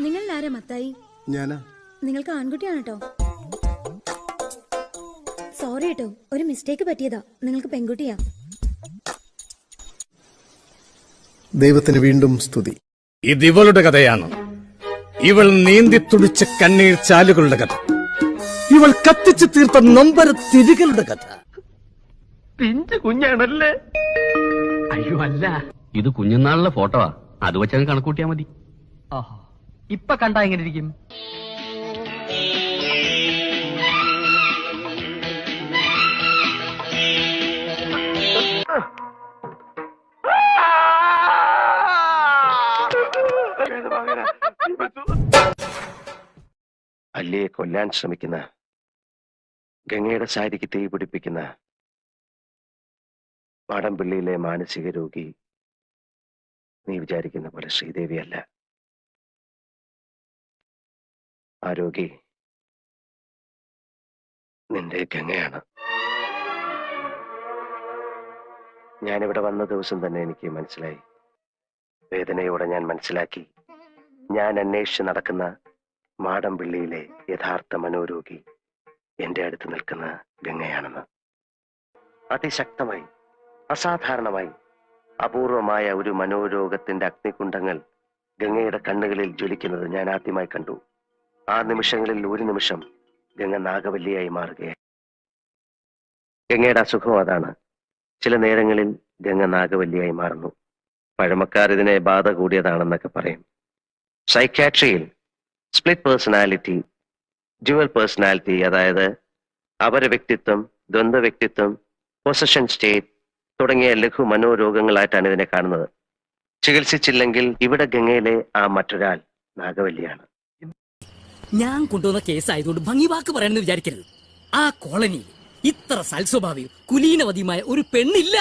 നിങ്ങൾ ആരാ മത്തായി? ഞാനാ. നിങ്ങൾക്ക് ആൺകുട്ടിയാണ് കേട്ടോ സോറി കേട്ടോ ഒരു മിസ്റ്റേക്ക് പറ്റിയതാ. നിങ്ങൾക്ക് പെൺകുട്ടിയാ. ദൈവത്തിന് വീണ്ടും സ്തുതി. ഇത് ഇവളുടെ കഥയാണ്. ഇവൾ നീന്തി തുടിച്ച കണ്ണീർ ചാലുകളുടെ കഥ. ഇവൾ കത്തിച്ചു തീർത്ത നൊമ്പര തിരികളുടെ കഥ. പിഞ്ചു കുഞ്ഞാണല്ലേ? അയ്യോ അല്ല. ഇത് കുഞ്ഞുനാളിലെ ഫോട്ടോവാ അത് വെച്ചങ്ങ് കണക്കൂട്ടിയാ മതി. ഓഹോ. ഇപ്പൊ കണ്ടാ എങ്ങനെ ഇരിക്കും? അല്ലിയെ കൊല്ലാൻ ശ്രമിക്കുന്ന ഗംഗയുടെ സാരിക്ക് തീ പിടിപ്പിക്കുന്ന മാടമ്പിള്ളിയിലെ മാനസിക രോഗി. നീ വിചാരിക്കുന്ന പോലെ ശ്രീദേവിയല്ല ആ രോഗി നിന്റെ ഗംഗയാണ് ഞാനിവിടെ വന്ന ദിവസം തന്നെ എനിക്ക് മനസ്സിലായി. വേദനയോടെ ഞാൻ മനസ്സിലാക്കി. ഞാൻ അന്വേഷിച്ച് നടക്കുന്ന മാടമ്പിള്ളിയിലെ യഥാർത്ഥ മനോരോഗി എന്റെ അടുത്ത് നിൽക്കുന്ന ഗംഗയാണെന്ന്. അതിശക്തമായി അസാധാരണമായി. അപൂർവമായ ഒരു മനോരോഗത്തിന്റെ അഗ്നികുണ്ഡങ്ങൾ ഗംഗയുടെ കണ്ണുകളിൽ ജ്വലിക്കുന്നത് ഞാൻ ആദ്യമായി കണ്ടു. ആ നിമിഷങ്ങളിൽ ഒരു നിമിഷം ഗംഗ നാഗവല്ലിയായി മാറുകയായി. ഗംഗയുടെ അസുഖം അതാണ്. ചില നേരങ്ങളിൽ ഗംഗ നാഗവല്ലിയായി മാറുന്നു. പഴമക്കാർ ഇതിനെ ബാധ കൂടിയതാണെന്നൊക്കെ പറയും. സൈക്യാട്രിയിൽ സ്പ്ലിറ്റ് പേഴ്സണാലിറ്റി ഡ്യുവൽ പേഴ്സണാലിറ്റി അതായത് അപര വ്യക്തിത്വം ദ്വന്ദ്വ വ്യക്തിത്വം പൊസഷൻ സ്റ്റേറ്റ് തുടങ്ങിയ ലഘു മനോരോഗങ്ങളായിട്ടാണ് ഇതിനെ കാണുന്നത്. ചികിത്സിച്ചില്ലെങ്കിൽ ഇവിടെ ഗംഗയിലെ ആ മറ്റൊരാൾ നാഗവല്ലിയാണ്. ഞാൻ കൊണ്ടുവന്ന കേസായതുകൊണ്ട് ഭംഗി വാക്ക് പറയണമെന്ന് വിചാരിക്കരുത്. ആ കോളനിയിൽ ഇത്ര സൽസ്വഭാവിയും കുലീനവതിയുമായ ഒരു പെണ്ണില്ല.